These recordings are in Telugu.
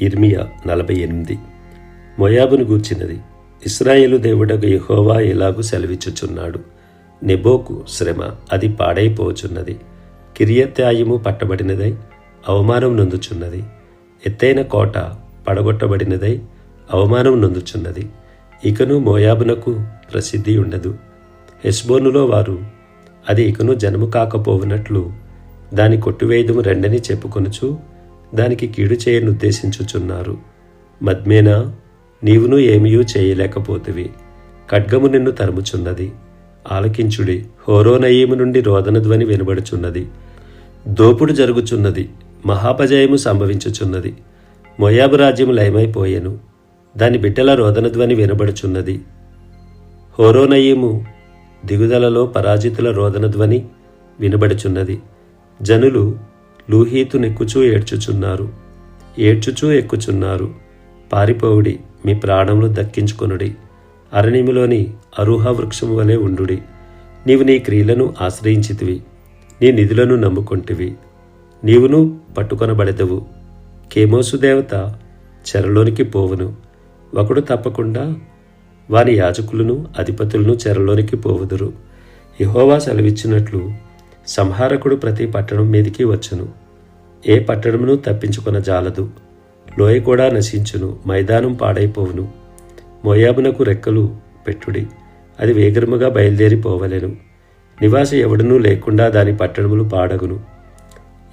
ఇర్మియా నలభై ఎనిమిది. మొయాబును గూర్చినది ఇస్రాయేలు దేవుడకు యహోవా ఇలాగు సెలవిచ్చుచున్నాడు? నెబోకు శ్రమ అది పాడైపోచున్నది. కిరియత్యాయము పట్టబడినదై అవమానం నొందుచున్నది. ఎత్తైన కోట పడగొట్టబడినదై అవమానం నొందుచున్నది. ఇకను మోయాబునకు ప్రసిద్ధి ఉండదు. హెస్బోనులో వారు అది ఇకను జనము కాకపోవునట్లు దాని కొట్టివేయదము రెండని చెప్పుకొనుచు దానికి కీడు చేయనుద్దేశించుచున్నారు మద్మేనా నీవును ఏమీయూ చేయలేకపోతివి. ఖడ్గము నిన్ను తరుముచున్నది. ఆలకించుడి. హోరోనయీము నుండి రోదనధ్వని వినబడుచున్నది. దోపుడు జరుగుచున్నది. మహాపజయము సంభవించుచున్నది. మొయాబు రాజ్యము లయమైపోయెను. దాని బిడ్డల రోదనధ్వని వినబడుచున్నది. హోరోనయీము దిగుదలలో పరాజితుల రోదనధ్వని వినబడుచున్నది. జనులు లూహీతు నెక్కుచూ ఏడ్చుచున్నారు. ఏడ్చుచూ ఎక్కుచున్నారు. పారిపోవుడి మీ ప్రాణములు దక్కించుకొనుడి. అరణ్యములోని అరుహ వృక్షము వలె ఉండుడి. నీవు నీ క్రియలను ఆశ్రయించితివి. నీ నిధులను నమ్ముకొంటివి. నీవును పట్టుకొనబడెదవు. కేమోసు దేవత చెరలోనికి పోవును. ఒకడు తప్పకుండా వారి యాజకులను అధిపతులను చెరలోనికి పోవుదురు. యహోవా సెలవిచ్చినట్లు సంహారకుడు ప్రతి పట్టణం మీదికి వచ్చును. ఏ పట్టణమును తప్పించుకొన జాలదు. లోయ కూడా నశించును. మైదానం పాడైపోవును. మోయాబునకు రెక్కలు పెట్టుడి. అది వేగరముగా బయలుదేరిపోవలెను నివాస ఎవడనూ లేకుండా దాని పట్టణములు పాడగును.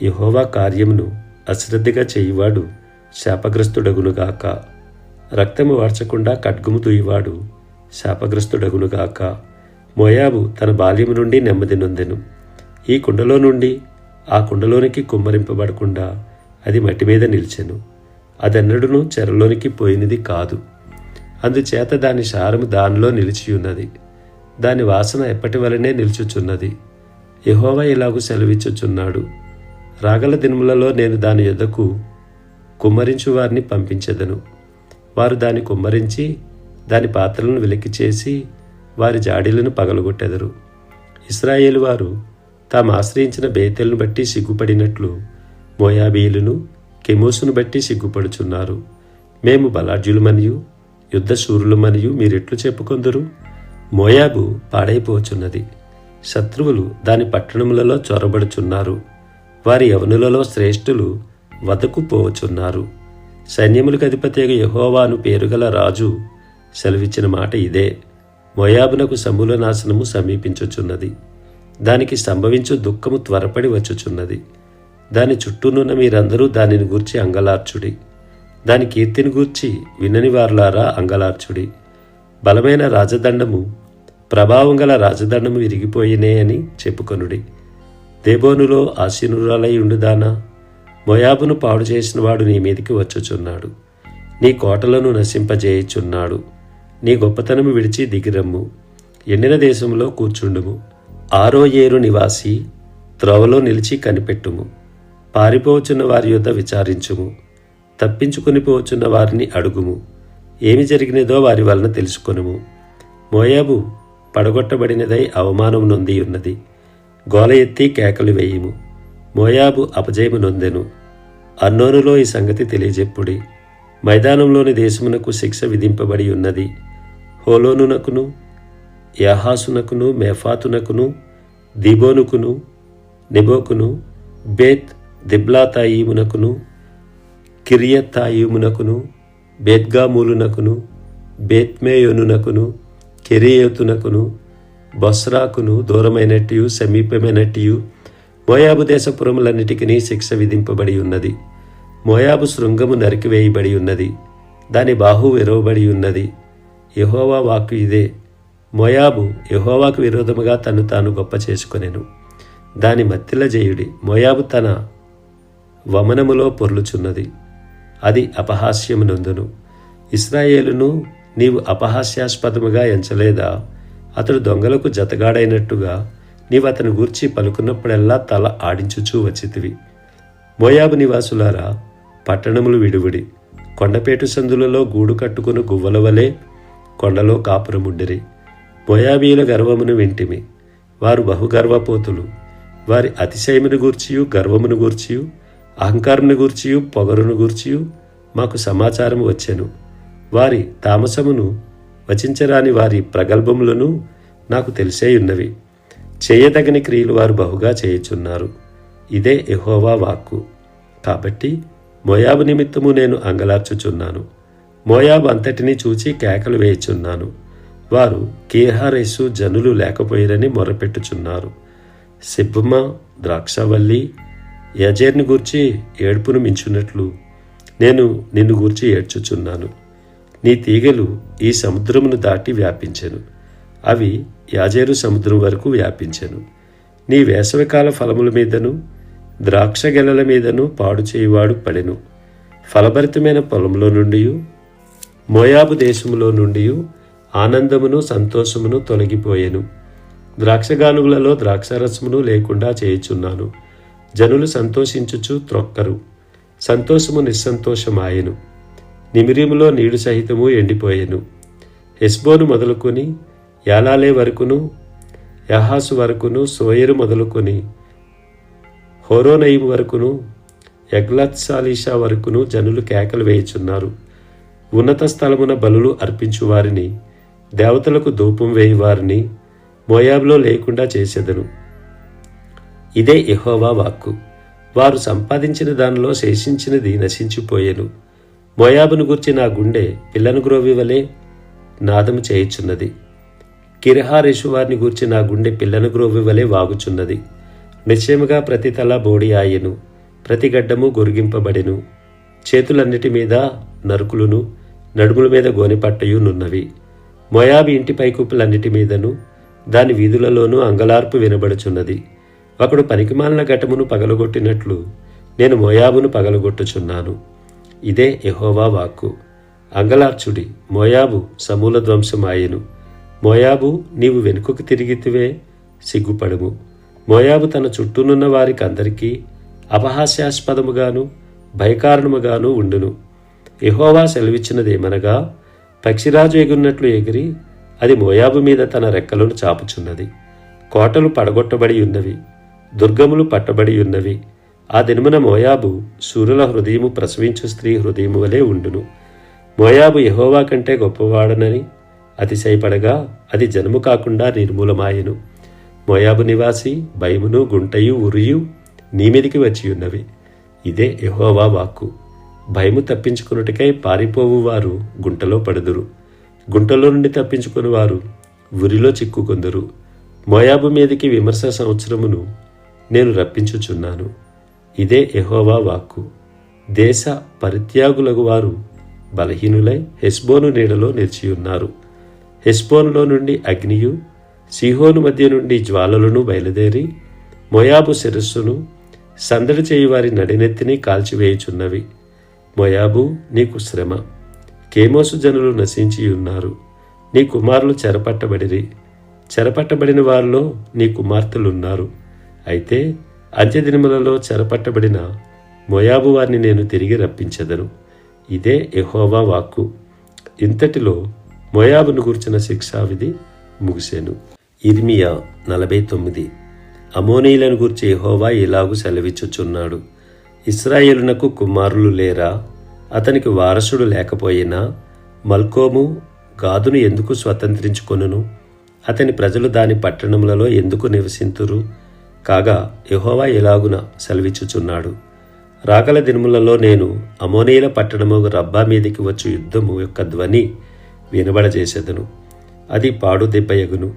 యహోవా కార్యమును అశ్రద్ధగా చేయువాడు శాపగ్రస్తుడగునుగాక రక్తము వార్చకుండా ఖడ్గుము తూయివాడు శాపగ్రస్తుడగునుగాక మోయాబు తన బాల్యము నుండి నెమ్మది నొందెను. ఈ కుండలో నుండి ఆ కుండలోనికి కుమ్మరింపబడకుండా అది మట్టి మీద నిలిచెను. అదెన్నడూను చెరలోనికి పోయినది కాదు. అందుచేత దాని సారము దానిలో నిలిచియున్నది. దాని వాసన ఎప్పటి వలనే నిలుచుచున్నది. యహోవా ఇలాగు సెలవిచ్చుచున్నాడు. రాగల దినములలో నేను దాని యొద్దకు కుమ్మరించు వారిని పంపించెదను. వారు దాన్ని కుమ్మరించి దాని పాత్రలను వెలికి చేసి వారి జాడీలను పగలగొట్టెదరు. ఇస్రాయేల్ వారు తాము ఆశ్రయించిన బేతెలను బట్టి సిగ్గుపడినట్లు మోయాబీయులను కెమోసును బట్టి సిగ్గుపడుచున్నారు. మేము బలాఢ్యులమనియు యుద్ధశూరులమనియు మీరెట్లు చెప్పుకొందరు? మోయాబు పాడైపోచున్నది. శత్రువులు దాని పట్టణములలో చొరబడుచున్నారు. వారి యవనులలో శ్రేష్ఠులు వదకుపోవచున్నారు సైన్యములకు అధిపతిగా యహోవాను పేరుగల రాజు సెలవిచ్చిన మాట ఇదే. మోయాబునకు సమూల నాశనము సమీపించుచున్నది. దానికి సంభవించు దుఃఖము త్వరపడి వచ్చుచున్నది. దాని చుట్టూనున్న మీరందరూ దానిని గూర్చి అంగలార్చుడి. దాని కీర్తిని గూర్చి వినని వారులారా అంగలార్చుడి. బలమైన రాజదండము ప్రభావం గల రాజదండము విరిగిపోయినే అని చెప్పుకొనుడి. దేబోనులో ఆశీనురాలై ఉండుదానా మొయాబును పాడు చేసినవాడు నీ మీదికి వచ్చుచున్నాడు. నీ కోటలను నశింపజేయుచున్నాడు. నీ గొప్పతనము విడిచి దిగిరమ్ము. ఎండిన దేశంలో కూర్చుండుము. ఆరో ఏరు నివాసి త్రోవలో నిలిచి కనిపెట్టుము. పారిపోవచ్చున్న వారి యొద్ద విచారించుము. తప్పించుకొని పోవచ్చున్న వారిని అడుగుము. ఏమి జరిగినదో వారి వలన తెలుసుకొనుము. మోయాబు పడగొట్టబడినదై అవమానం నొంది ఉన్నది గోల ఎత్తి కేకలు వేయుము. మోయాబు అపజయము నొందెను. అన్నోనులో ఈ సంగతి తెలియజెప్పుడి. మైదానంలోని దేశమునకు శిక్ష విధింపబడి ఉన్నది హోలోనునకును యహాసునకును మేఫాతునకును దిబోనుకును నిబోకును బేత్ దిబ్లాతాయిమునకును కిరియత్తాయిమునకును బేత్గామూలునకును బేత్మేయోనునకును కెరియోతునకును బస్రాకును దూరమైనట్టు సమీపమైనట్టు మోయాబు దేశపురములన్నిటికీ శిక్ష విధింపబడి ఉన్నది. మోయాబు శృంగము నరికివేయబడి ఉన్నది. దాని బాహు విరవబడి ఉన్నది. యహోవా వాక్కు ఇదే. మోయాబు యహోవాకు విరోధముగా తను తాను గొప్ప చేసుకొనెను. దాని మత్తిల జయుడి మోయాబు తన వమనములో పొర్లుచున్నది. అది అపహాస్యమునందును ఇస్రాయేలును నీవు అపహాస్యాస్పదముగా ఎంచలేదా? అతడు దొంగలకు జతగాడైనట్టుగా నీవు అతని గూర్చి పలుకున్నప్పుడెల్లా తల ఆడించుచూ వచ్చితివి. మోయాబు నివాసులారా పట్టణములు విడువుడి. కొండపేటు సందులలో గూడు కట్టుకుని గువ్వల వలె కొండలో కాపురముండిరి. మోయాబీయుల గర్వమును వింటిమి. వారు బహుగర్వపోతులు. వారి అతిశయమును గూర్చియు గర్వమును గూర్చియు అహంకారమును గూర్చియు పొగరును గూర్చియు మాకు సమాచారం వచ్చెను. వారి తామసమును వచించరాని వారి ప్రగల్భములను నాకు తెలిసేయున్నవి. చేయదగిన చేయదగని క్రియలు వారు బహుగా చేయుచున్నారు. ఇదే ఎహోవా వాక్కు. కాబట్టి మోయాబు నిమిత్తము నేను అంగలార్చుచున్నాను. మోయాబు అంతటినీ చూచి కేకలు వేయుచున్నాను. వారు కేహారేసు జనులు లేకపోయిరని మొరపెట్టుచున్నారు. సిబ్బమ్మ ద్రాక్షవల్లి యజేర్ని గూర్చి ఏడుపును మించున్నట్లు నేను నిన్ను గూర్చి ఏడ్చుచున్నాను. నీ తీగలు ఈ సముద్రమును దాటి వ్యాపించెను. అవి యాజేరు సముద్రం వరకు వ్యాపించెను. నీ వేసవికాల ఫలముల మీదను ద్రాక్ష గెలల మీదను పాడు చేయువాడు పడెను. ఫలభరితమైన పొలంలో నుండి మోయాబు దేశంలో నుండి ఆనందమును సంతోషమును తొలగిపోయెను. ద్రాక్షగానుగులలో ద్రాక్షరసమును లేకుండా చేయుచున్నాను. జనులు సంతోషించుచు త్రొక్కరు. సంతోషము నిస్సంతోషమాయెను. నిమిరిములో నీడు సహితము ఎండిపోయెను. హెస్బోను మొదలుకొని యాలాలే వరకును యహాసు వరకును సోయరు మొదలుకొని హోరోనయిం వరకును ఎగ్లత్సాలీషా వరకును జనులు కేకలు వేయుచున్నారు. ఉన్నత స్థలమున బలులు అర్పించు వారిని దేవతలకు ధూపం వేయి వారిని మోయాబులో లేకుండా చేసేదను. ఇదే యహోవా వాక్కు. వారు సంపాదించిన దానిలో శేషించినది నశించిపోయెను. మోయాబును గుర్చి నా గుండె పిల్లను గ్రోవి వలె నాదము చేయుచున్నది. కిరహారేషు వారిని గూర్చి నా గుండె పిల్లను గ్రోవి వలె వాగుచున్నది. నిశ్చయముగా ప్రతి తల బోడి ఆయెను. ప్రతి గడ్డము గొరిగింపబడెను. చేతులన్నిటి మీద నరుకులును నడుముల మీద గోనెపట్టయు నున్నవి మొయాబి ఇంటి పైకూపులన్నిటి మీదను దాని వీధులలోనూ అంగలార్పు వినబడుచున్నది. ఒకడు పనికిమాలిన ఘటమును పగలగొట్టినట్లు నేను మోయాబును పగలగొట్టుచున్నాను. ఇదే ఎహోవా వాక్కు. అంగలార్చుడి మోయాబు సమూల ధ్వంసమాయెను. మోయాబు నీవు వెనుకకు తిరిగితివే సిగ్గుపడుము. మోయాబు తన చుట్టూనున్న వారికి అందరికీ అపహాస్యాస్పదముగాను భయకారణముగాను ఉండును. యెహోవా సెలవిచ్చినదేమనగా పక్షిరాజు ఎగున్నట్లు ఎగిరి అది మోయాబు మీద తన రెక్కలను చాపుచున్నది. కోటలు పడగొట్టబడి ఉన్నవి దుర్గములు పట్టబడి ఉన్నవి. ఆ దినమున మోయాబు సూర్యుల హృదయము ప్రసవించు స్త్రీ హృదయము వలె ఉండును. మోయాబు యహోవా కంటే గొప్పవాడనని అతిశయపడగా అది జనము కాకుండా నిర్మూలమాయెను. మోయాబు నివాసి భయమును గుంటయు ఉరియు నీ మీదికి వచ్చి ఉన్నవి ఇదే యహోవా వాక్కు. భయము తప్పించుకున్నట్టుకై పారిపోవు వారు గుంటలో పడుదురు. గుంటలో నుండి తప్పించుకుని వారు ఉరిలో చిక్కుకొందరు. మోయాబు మీదకి విమర్శ సంవత్సరమును నేను రప్పించుచున్నాను. ఇదే ఎహోవా వాక్కు. దేశ పరిత్యాగులకు వారు బలహీనులై హెస్బోను నీడలో నిలిచియున్నారు. హెస్బోన్లో నుండి అగ్నియు సిహోను మధ్య నుండి జ్వాలలను బయలుదేరి మొయాబు శిరస్సును సందడి చేయువారి నడినెత్తిని కాల్చివేయుచున్నవి. మోయాబు నీకు శ్రమ. కేమోసు జనులు నశించి ఉన్నారు. నీ కుమారులు చెరపట్టబడిరి. చెరపట్టబడిన వారిలో నీ కుమార్తెలున్నారు. అయితే అంత్యదినములలో చెరపట్టబడిన మోయాబు వారిని నేను తిరిగి రప్పించదను. ఇదే ఎహోవా వాక్కు. ఇంతటిలో మోయాబును గుర్చిన శిక్షావిధి ముగిసెను. ఇర్మియా నలభై తొమ్మిది. అమోనీయులను గురించి ఎహోవా ఇలాగు సెలవిచ్చుచున్నాడు. ఇస్రాయేలునకు కుమారులు లేరా? అతనికి వారసుడు లేకపోయినా మల్కోము గాదును ఎందుకు స్వతంత్రించుకొనును? అతని ప్రజలు దాని పట్టణములలో ఎందుకు నివసింతురు? కాగా యహోవా ఇలాగున సెలవిచ్చుచున్నాడు? రాగల దినములలో నేను అమోనీల పట్టణము రబ్బా మీదికి వచ్చు యుద్ధము యొక్క ధ్వని వినబడజేసేదను. అది పాడు దెబ్బయగును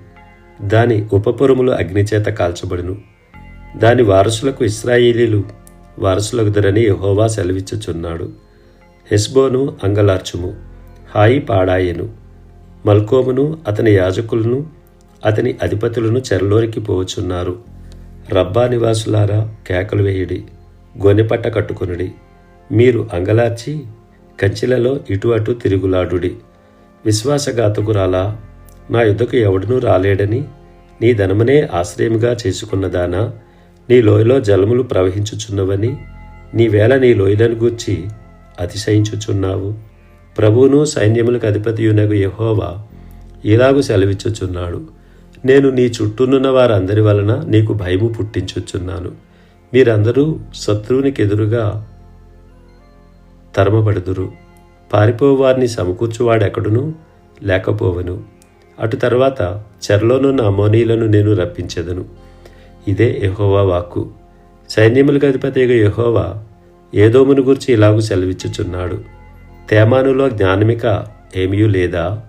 దాని ఉపపురములు అగ్నిచేత కాల్చబడును. దాని వారసులకు ఇస్రాయేలీలు వారసులగుదరని యహోవా సెలవిచ్చుచున్నాడు. హెస్బోను అంగలార్చుము హాయి పాడాయెను. మల్కోమును అతని యాజకులను అతని అధిపతులను చెరలోనికి పోవచున్నారు రబ్బా నివాసులారా కేకలు వేయుడి గొనెపట్ట కట్టుకొనుడి. మీరు అంగలార్చి కంచెలలో ఇటు అటు తిరుగులాడుడి. విశ్వాసఘాతకురాలా నా యుద్ధకు ఎవడనూ రాలేడని నీ ధనమనే ఆశ్రయముగా చేసుకున్నదానా నీ లోయలో జలములు ప్రవహించుచున్నవని నీవేళ నీ లోయలను గూర్చి అతిశయించుచున్నావు. ప్రభువును సైన్యములకు అధిపతియునగు యహోవా ఇలాగు సెలవిచ్చుచున్నాడు. నేను నీ చుట్టూనున్న వారందరి వలన నీకు భయము పుట్టించుచున్నాను. మీరందరూ శత్రువునికి ఎదురుగా తరమబడుదురు. పారిపోవారిని సమకూర్చువాడెక్కడును? లేకపోవను. అటు తర్వాత చెరలోనున్న అమోనీలను నేను రప్పించెదను. ఇదే యహోవా వాక్కు. సైన్యములకు అధిపతి యహోవా ఏదోమును గురించి ఇలాగూ సెలవిచ్చుచున్నాడు. తేమానులో జ్ఞానమిక ఏమీ లేదా?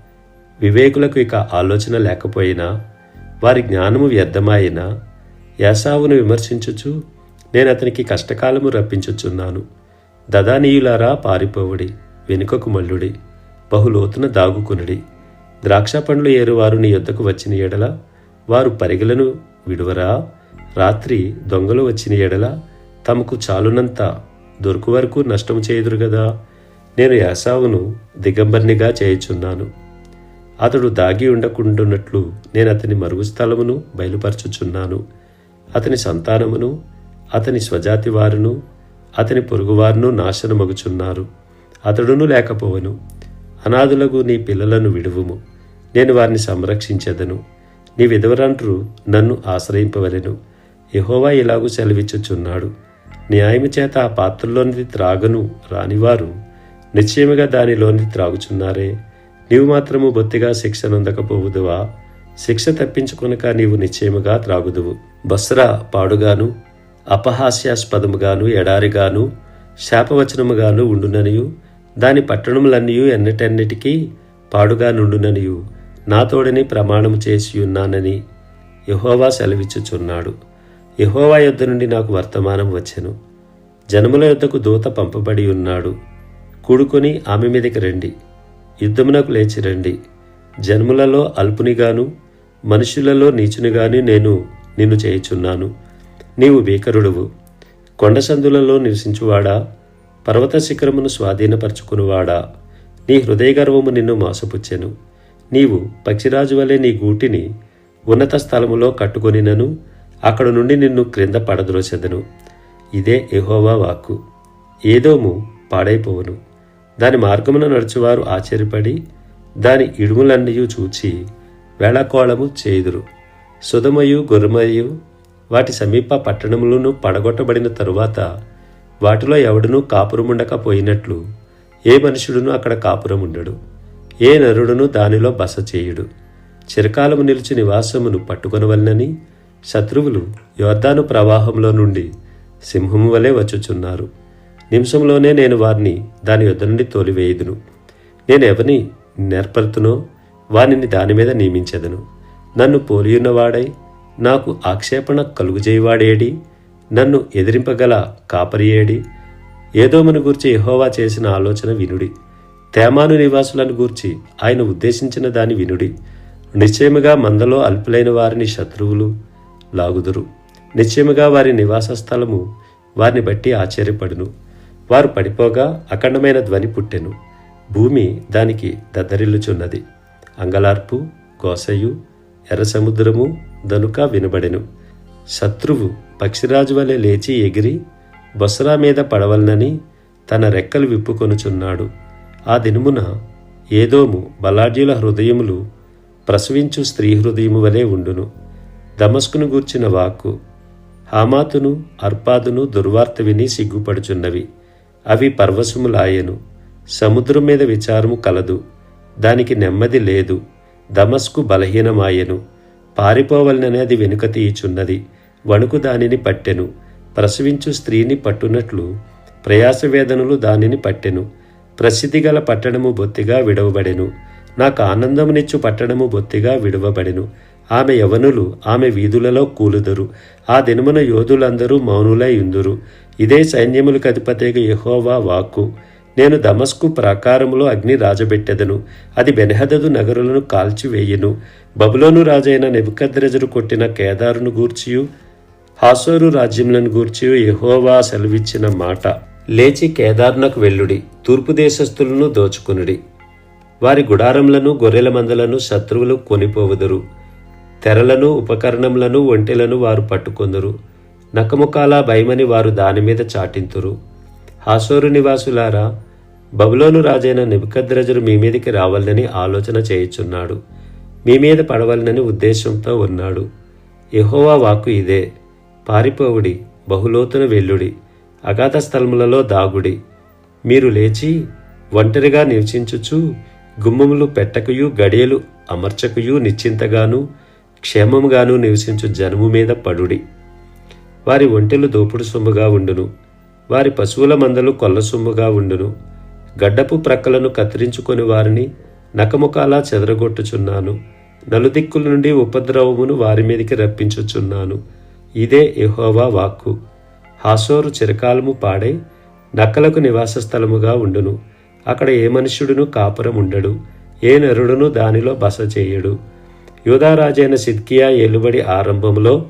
వివేకులకు ఇక ఆలోచన లేకపోయినా వారి జ్ఞానము వ్యర్థమైనా యాసావును విమర్శించుచు నేను అతనికి కష్టకాలము రప్పించుచున్నాను. దదానీయులారా పారిపోవుడి వెనుకకు మల్లుడి బహులోతున దాగుకునుడి. ద్రాక్ష పండ్లు ఏరువారు నీ యొద్దకు వచ్చిన ఎడల వారు పరిగెలను విడువరా? రాత్రి దొంగలు వచ్చిన ఎడల తమకు చాలునంత దొరుకు వరకు నష్టము చేయదురు గదా. నేను యాసావును దిగంబర్నిగా చేయుచున్నాను. అతడు దాగి ఉండకుండున్నట్లు నేను అతని మరుగు స్థలమును బయలుపరచుచున్నాను. అతని సంతానమును అతని స్వజాతి వారును అతని పొరుగువారును నాశనమగుచున్నారు అతడును లేకపోవను. అనాథులకు నీ పిల్లలను విడువుము. నేను వారిని సంరక్షించెదను. నీ విధవరంటూ నన్ను ఆశ్రయింపవలెను. యహోవా ఇలాగూ సెలవిచ్చుచున్నాడు. న్యాయము చేత ఆ పాత్రలోనిది త్రాగను రానివారు నిశ్చయముగా దానిలోనిది త్రాగుచున్నారే. నీవు మాత్రము బొత్తిగా శిక్ష నొందకపోవుదువా? శిక్ష తప్పించుకొనక నీవు నిశ్చయముగా త్రాగుదువు. బస్రా పాడుగాను అపహాస్యాస్పదముగాను ఎడారిగాను శాపవచనముగాను ఉండుననియు దాని పట్టణములన్నయూ ఎన్నటెన్నిటికీ పాడుగా నుండుననియు నా తోడని ప్రమాణము చేసి ఉన్నానని యహోవా సెలవిచ్చుచున్నాడు. యహోవా యొద్ద నుండి నాకు వర్తమానం వచ్చెను. జనముల యొద్దకు దూత పంపబడి ఉన్నాడు. కూడుకొని ఆమె మీదకి రండి. యుద్ధమునకు లేచి రండి. జన్ములలో అల్పునిగాను మనుషులలో నీచునిగాని నేను నిన్ను చేయుచున్నాను. నీవు భీకరుడువు. కొండసందులలో నివసించువాడా? పర్వత శిఖరమును స్వాధీనపరచుకునివాడా? నీ హృదయ గర్వము నిన్ను మోసపుచ్చెను. నీవు పక్షిరాజు వలె నీ గూటిని ఉన్నత స్థలములో కట్టుకొనినను. అక్కడ నుండి నిన్ను క్రింద పడద్రోచెదను ఇదే ఎహోవా వాక్కు. ఏదోము పాడైపోవును. దాని మార్గమున నడుచువారు ఆశ్చర్యపడి దాని ఇడుములన్నీ చూచి వేళకోళము చేయుదురు. సుధమయు గుర్రమయు వాటి సమీప పట్టణములను పడగొట్టబడిన తరువాత వాటిలో ఎవడునూ కాపురముండకపోయినట్లు ఏ మనుషుడును అక్కడ కాపురముండడు. ఏ నరుడును దానిలో బస చేయుడు. చిరకాలము నిలిచి నివాసమును పట్టుకొనవలనని శత్రువులు యోర్దాను ప్రవాహంలో నుండి సింహము వలె వచ్చుచున్నారు. నిమిషంలోనే నేను వారిని దాని యొద్ద నుండి తోలివేయుదును. నేను ఎవరిని నేర్పరుతునో వానిని దాని మీద నియమించెదను. నన్ను పోలియున్నవాడై నాకు ఆక్షేపణ కలుగుజేయవాడేడి? నన్ను ఎదిరింపగల కాపరియేడి? ఏదోమను గూర్చి ఎహోవా చేసిన ఆలోచన వినుడి. తేమాను నివాసులను గూర్చి ఆయన ఉద్దేశించిన దాని వినుడి. నిశ్చయముగా మందలో అల్పులైన వారిని శత్రువులు లాగుదురు. నిశ్చయముగా వారి నివాస స్థలము వారిని బట్టి ఆశ్చర్యపడును. వారు పడిపోగా అఖండమైన ధ్వని పుట్టెను. భూమి దానికి దద్దరిల్లుచున్నది. అంగలార్పు కోసయు ఎర్ర సముద్రము దనుక వినబడెను. శత్రువు పక్షిరాజు వలె లేచి ఎగిరి బొసరా మీద పడవలనని తన రెక్కలు విప్పుకొనుచున్నాడు. ఆ దినమున ఏదోము బలాఢ్యుల హృదయములు ప్రసవించు స్త్రీ హృదయము వలె ఉండును. దమస్కును గూర్చిన వాక్కు హామాతును అర్పాదును దుర్వార్త విని సిగ్గుపడుచున్నవి. అవి పర్వశములాయెను. సముద్రం మీద విచారము కలదు. దానికి నెమ్మది లేదు. దమస్కు బలహీనమాయెను. పారిపోవలననేది అది వెనుక తీయుచున్నది. వణుకు దానిని పట్టెను. ప్రసవించు స్త్రీని పట్టునట్లు ప్రయాస వేదనలు దానిని పట్టెను. ప్రసిద్ధి గల పట్టణము బొత్తిగా విడవబడెను. నాకు ఆనందమునిచ్చు పట్టణము బొత్తిగా విడవబడెను. ఆమె యవనులు ఆమె వీధులలో కూలుదరు. ఆ దినమున యోధులందరూ మౌనులై ఉందురు. ఇదే సైన్యములకు అధిపతిగా యహోవా వాక్కు. నేను దమస్కు ప్రాకారములో అగ్ని రాజబెట్టెదను. అది బెనహదదు నగరులను కాల్చివేయును. బబులోను రాజైన నెబుకద్రజరు కొట్టిన కేదారును గూర్చియు హాసోరు రాజ్యములను గూర్చియు యహోవా సెలవిచ్చిన మాట. లేచి కేదార్నకు వెళ్ళుడి. తూర్పు దేశస్థులను దోచుకునుడి. వారి గుడారములను గొర్రెల మందలను శత్రువులు కొనిపోవుదురు. తెరలను ఉపకరణములను ఒంటెలను వారు పట్టుకొందురు. నకముకాల భయమని వారు దాని మీద చాటింతురు. హాసోరు నివాసులారా బబులోను రాజైన నిబద్రజరు మీ మీదకి రావాలని ఆలోచన చేయుచున్నాడు. మీ మీద పడవలనని ఉద్దేశంతో ఉన్నాడు. యహోవా వాకు ఇదే. పారిపోవుడి బహులోతున వెల్లుడి అగాధ స్థలములలో దాగుడి. మీరు లేచి ఒంటరిగా నివసించుచు గుమ్మములు పెట్టకయు గడియలు అమర్చకయు నిశ్చింతగాను క్షేమముగాను నివసించు జనము మీద పడుడి. వారి ఒంటెలు దోపుడు సొమ్ముగా ఉండును. వారి పశువుల మందలు కొల్ల సొమ్ముగా ఉండును. గడ్డపు ప్రక్కలను కత్తిరించుకొని వారిని నకముకాలా చెదరగొట్టుచున్నాను. నలుదిక్కుల నుండి ఉపద్రవమును వారి మీదకి రప్పించుచున్నాను. ఇదే ఎహోవా వాక్కు. హాసోరు చిరకాలము పాడై నక్కలకు నివాస స్థలముగా ఉండును. అక్కడ ఏ మనుష్యుడును కాపురం ఉండడు ఏ నరుడును దానిలో బస చేయడు. యూదారాజైన సిద్కియా ఏలుబడి ఆరంభంలో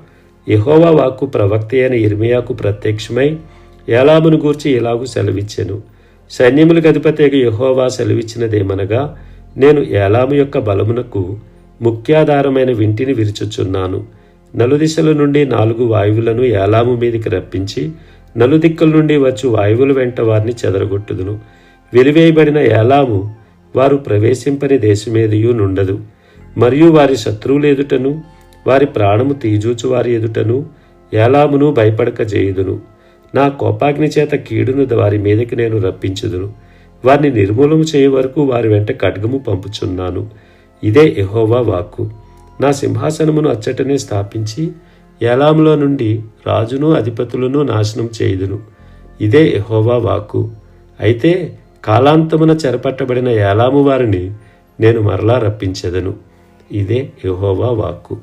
ఇహోవా వాక్కు ప్రవక్త అయిన ఇర్మియాకు ప్రత్యక్షమై ఏలామును గూర్చి ఇలాగూ సెలవిచ్చెను. సైన్యములకు అధిపతి యహోవా సెలవిచ్చినదేమనగా నేను ఏలాము యొక్క బలమునకు ముఖ్యాధారమైన వింటిని విరుచుచున్నాను. నలుదిశల నుండి నాలుగు వాయువులను ఏలాము మీదికి రప్పించి నలుదిక్కుల నుండి వచ్చు వాయువుల వెంట వారిని చెదరగొట్టుదును. వెలివేయబడిన ఏలాము వారు ప్రవేశింపని దేశమేదియూ నుండదు. మరియు వారి శత్రువులు ఎదుటను వారి ప్రాణము తీజూచు వారి ఎదుటను ఏలామును భయపడక చేయుదును నా కోపాగ్ని చేత కీడును వారి మీదకి నేను రప్పించుదును. వారిని నిర్మూలము చేయే వరకు వారి వెంట ఖడ్గము పంపుచున్నాను. ఇదే ఎహోవా వాక్కు. నా సింహాసనమును అచ్చటనే స్థాపించి ఏలాములో నుండి రాజును అధిపతులను నాశనం చేయుదును. ఇదే ఎహోవా వాక్కు. అయితే కాలాంతమున చెరపట్టబడిన ఏలాము వారిని నేను మరలా రప్పించెదను. ఇదే యహోవా వాక్కు.